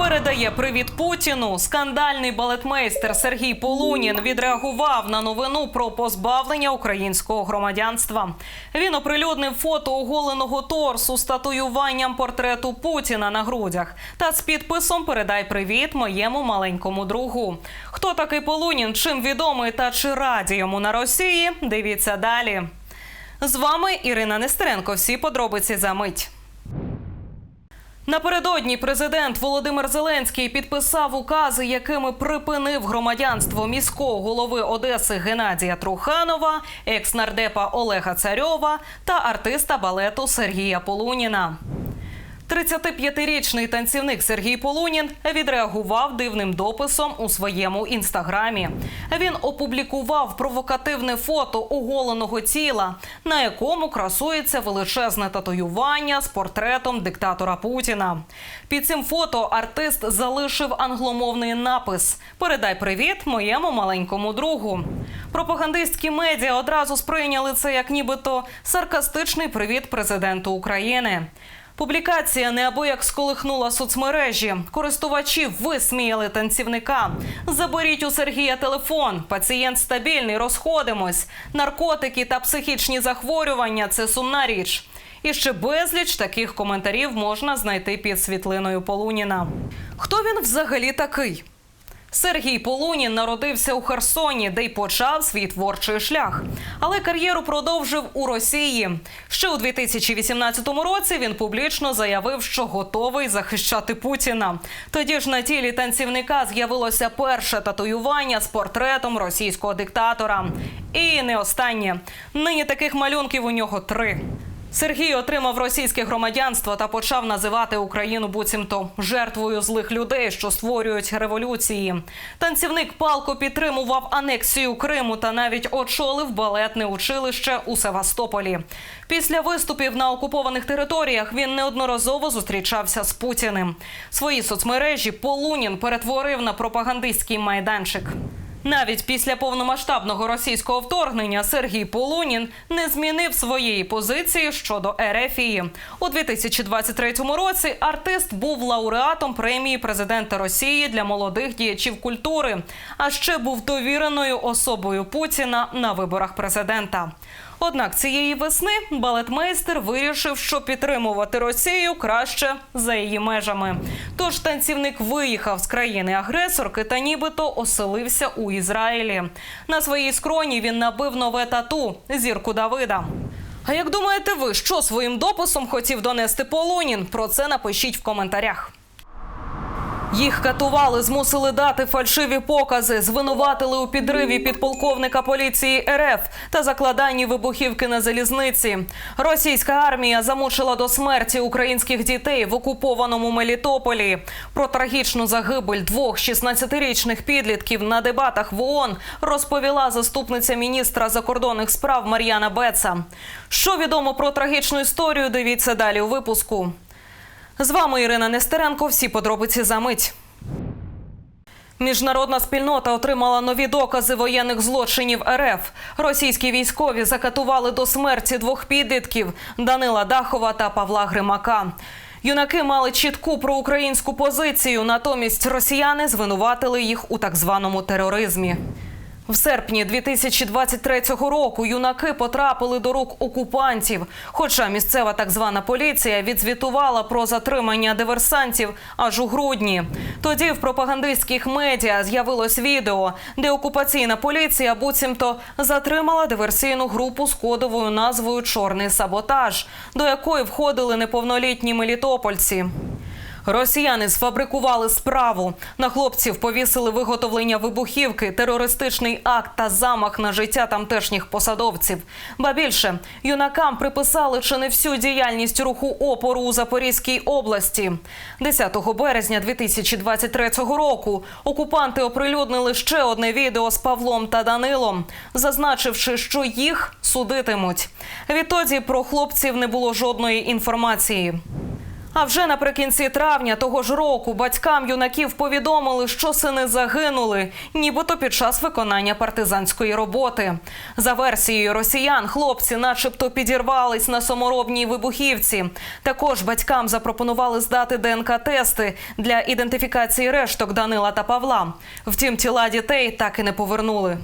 Передає привіт Путіну. Скандальний балетмейстер Сергій Полунін відреагував на новину про позбавлення українського громадянства. Він оприлюднив фото оголеного торсу з татуюванням портрету Путіна на грудях та з підписом Передай привіт моєму маленькому другу. Хто такий Полунін? Чим відомий та чи раді йому на Росії? Дивіться далі. З вами Ірина Нестеренко. Всі подробиці за мить. Напередодні президент Володимир Зеленський підписав укази, якими припинив громадянство міського голови Одеси Геннадія Труханова, екс-нардепа Олега Царьова та артиста балету Сергія Полуніна. 35-річний танцівник Сергій Полунін відреагував дивним дописом у своєму інстаграмі. Він опублікував провокативне фото оголеного тіла, на якому красується величезне татуювання з портретом диктатора Путіна. Під цим фото артист залишив англомовний напис Передай привіт моєму маленькому другу. Пропагандистські медіа одразу сприйняли це як нібито саркастичний привіт президенту України. Публікація неабияк сколихнула соцмережі. Користувачі висміяли танцівника. Заберіть у Сергія телефон. Пацієнт стабільний, розходимось. Наркотики та психічні захворювання це сумна річ. І ще безліч таких коментарів можна знайти під світлиною Полуніна. Хто він взагалі такий? Сергій Полунін народився у Херсоні, де й почав свій творчий шлях. Але кар'єру продовжив у Росії. Ще у 2018 році він публічно заявив, що готовий захищати Путіна. Тоді ж на тілі танцівника з'явилося перше татуювання з портретом російського диктатора. І не останнє. Нині таких малюнків у нього три. Сергій отримав російське громадянство та почав називати Україну буцімто жертвою злих людей, що створюють революції. Танцівник палко підтримував анексію Криму та навіть очолив балетне училище у Севастополі. Після виступів на окупованих територіях він неодноразово зустрічався з Путіним. Свої соцмережі Полунін перетворив на пропагандистський майданчик. Навіть після повномасштабного російського вторгнення Сергій Полунін не змінив своєї позиції щодо Ерефії. У 2023 році артист був лауреатом премії президента Росії для молодих діячів культури, а ще був довіреною особою Путіна на виборах президента. Однак цієї весни балетмейстер вирішив, що підтримувати Росію краще за її межами. Тож танцівник виїхав з країни-агресорки та нібито оселився у Ізраїлі. На своїй скроні він набив нове тату зірку Давида. А як думаєте ви, що своїм дописом хотів донести Полунін? Про це напишіть в коментарях. Їх катували, змусили дати фальшиві покази, звинуватили у підриві підполковника поліції РФ та закладанні вибухівки на залізниці. Російська армія замучила до смерті українських дітей в окупованому Мелітополі. Про трагічну загибель двох 16-річних підлітків на дебатах в ООН розповіла заступниця міністра закордонних справ Мар'яна Беца. Що відомо про трагічну історію? Дивіться далі у випуску. З вами Ірина Нестеренко. Всі подробиці за мить. Міжнародна спільнота отримала нові докази воєнних злочинів РФ. Російські військові закатували до смерті двох підлітків Данила Дахова та Павла Гримака. Юнаки мали чітку проукраїнську позицію, натомість росіяни звинуватили їх у так званому тероризмі. В серпні 2023 року юнаки потрапили до рук окупантів. Хоча місцева так звана поліція відзвітувала про затримання диверсантів аж у грудні. Тоді в пропагандистських медіа з'явилось відео, де окупаційна поліція буцімто затримала диверсійну групу з кодовою назвою Чорний саботаж, до якої входили неповнолітні мелітопольці. Росіяни сфабрикували справу. На хлопців повісили виготовлення вибухівки, терористичний акт та замах на життя тамтешніх посадовців. Ба більше юнакам приписали чи не всю діяльність руху опору у Запорізькій області. 10 березня 2023 року окупанти оприлюднили ще одне відео з Павлом та Данилом, зазначивши, що їх судитимуть. Відтоді про хлопців не було жодної інформації. А вже наприкінці травня того ж року батькам юнаків повідомили, що сини загинули, нібито під час виконання партизанської роботи. За версією росіян, хлопці, начебто, підірвались на саморобній вибухівці. Також батькам запропонували здати ДНК-тести для ідентифікації решток Данила та Павла. Втім, тіла дітей так і не повернули.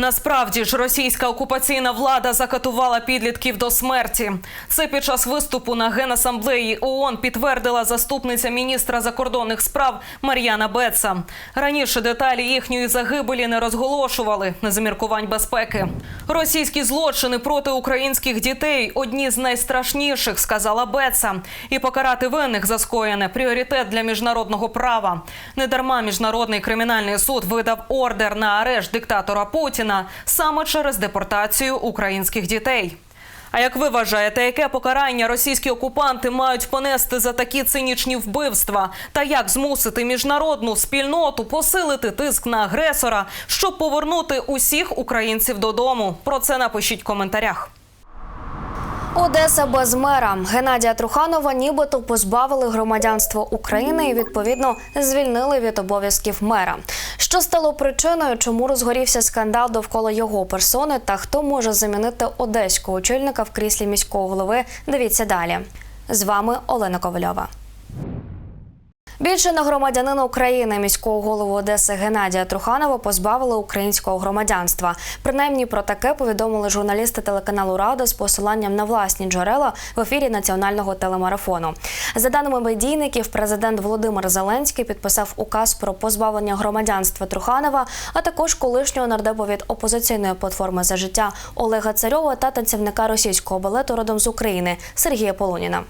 Насправді ж російська окупаційна влада закатувала підлітків до смерті. Це під час виступу на генасамблеї ООН підтвердила заступниця міністра закордонних справ Мар'яна Беца. Раніше деталі їхньої загибелі не розголошували на заміркувань безпеки. Російські злочини проти українських дітей одні з найстрашніших, сказала Беца. І покарати винних за скоєне пріоритет для міжнародного права. Недарма міжнародний кримінальний суд видав ордер на арешт диктатора Путіна саме через депортацію українських дітей. А як ви вважаєте, яке покарання російські окупанти мають понести за такі цинічні вбивства? Та як змусити міжнародну спільноту посилити тиск на агресора, щоб повернути усіх українців додому? Про це напишіть в коментарях. Одеса без мера Геннадія Труханова нібито позбавили громадянства України і відповідно звільнили від обов'язків мера. Що стало причиною, чому розгорівся скандал довкола його персони та хто може замінити одеського очільника в кріслі міського голови? Дивіться далі. З вами Олена Ковальова. Більше на громадянина України міського голову Одеси Геннадія Труханова позбавили українського громадянства. Принаймні про таке повідомили журналісти телеканалу Рада з посиланням на власні джерела в ефірі національного телемарафону. За даними медійників, президент Володимир Зеленський підписав указ про позбавлення громадянства Труханова, а також колишнього нардепа від опозиційної платформи за життя Олега Царьова та танцівника російського балету родом з України Сергія Полуніна.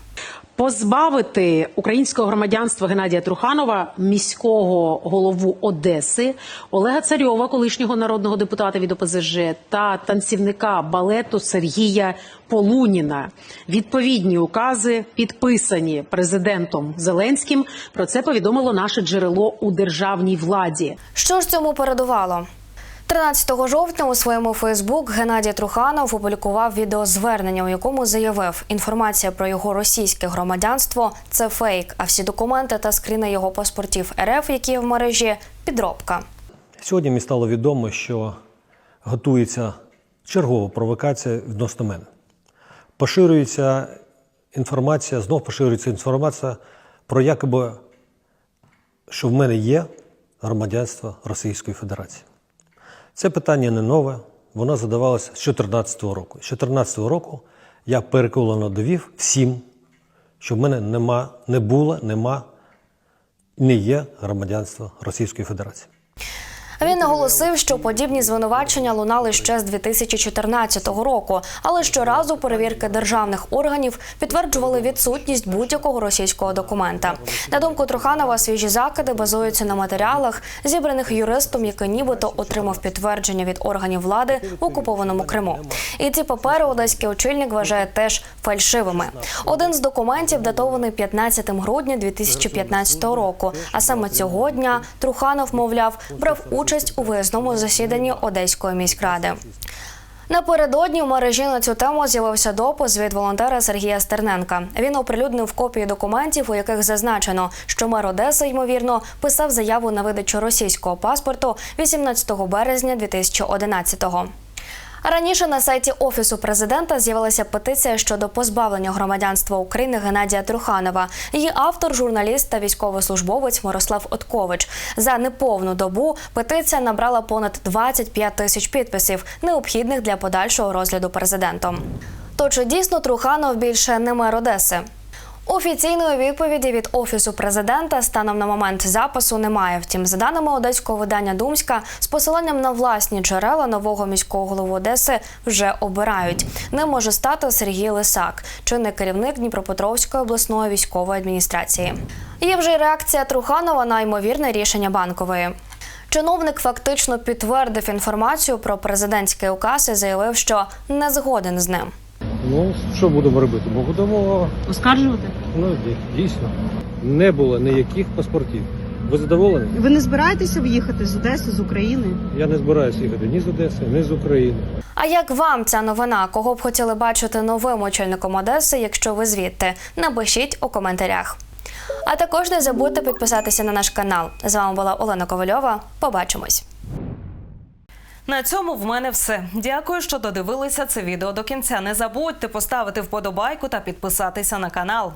Позбавити українського громадянства Геннадія Труханова, міського голову Одеси, Олега Царьова, колишнього народного депутата від ОПЗЖ, та танцівника балету Сергія Полуніна. Відповідні укази підписані президентом Зеленським. Про це повідомило наше джерело у державній владі. Що ж цьому передувало? 13 жовтня у своєму Фейсбук Геннадій Труханов опублікував відеозвернення, у якому заявив, інформація про його російське громадянство це фейк, а всі документи та скріни його паспортів РФ, які є в мережі, підробка. Сьогодні мені стало відомо, що готується чергова провокація відносно мене. Поширюється інформація, знов поширюється інформація про якоби, що в мене є громадянство Російської Федерації. Це питання не нове, воно задавалося з 2014 року. З 2014 року я переконано довів всім, що в мене нема, не було, нема, не є громадянства Російської Федерації. Він наголосив, що подібні звинувачення лунали ще з 2014 року, але щоразу перевірки державних органів підтверджували відсутність будь-якого російського документа. На думку Труханова, свіжі закиди базуються на матеріалах, зібраних юристом, який нібито отримав підтвердження від органів влади в окупованому Криму. І ці папери одеський очільник вважає теж фальшивими. Один з документів датований 15 грудня 2015 року. А саме цього дня Труханов, мовляв, брав участь у виїзному засіданні Одеської міськради. Напередодні в мережі на цю тему з'явився допис від волонтера Сергія Стерненка. Він оприлюднив копії документів, у яких зазначено, що мер Одеси, ймовірно, писав заяву на видачу російського паспорту 18 березня 2011-го. Раніше на сайті офісу президента з'явилася петиція щодо позбавлення громадянства України Геннадія Труханова. Її автор, журналіст та військовослужбовець Мирослав Откович. За неповну добу петиція набрала понад 25 тисяч підписів, необхідних для подальшого розгляду президентом. То чи дійсно Труханов більше не мер Одеси? Офіційної відповіді від офісу президента станом на момент запису немає. Втім, за даними одеського видання Думська, з посиланням на власні джерела нового міського голову Одеси вже обирають. Ним може стати Сергій Лисак, чинний керівник Дніпропетровської обласної військової адміністрації. Є вже й реакція Труханова на ймовірне рішення банкової. Чиновник фактично підтвердив інформацію про президентський указ і заявив, що не згоден з ним. Ну, що будемо робити? Бо будемо Оскаржувати? ну, дій- дійсно. Не було ніяких паспортів. Ви задоволені? Ви не збираєтеся в'їхати з Одеси, з України? Я не збираюся їхати ні з Одеси, ні з України. А як вам ця новина? Кого б хотіли бачити новим очільником Одеси, якщо ви звідти? Напишіть у коментарях. А також не забудьте підписатися на наш канал. З вами була Олена Ковальова. Побачимось. На цьому в мене все. Дякую, що додивилися це відео до кінця. Не забудьте поставити вподобайку та підписатися на канал.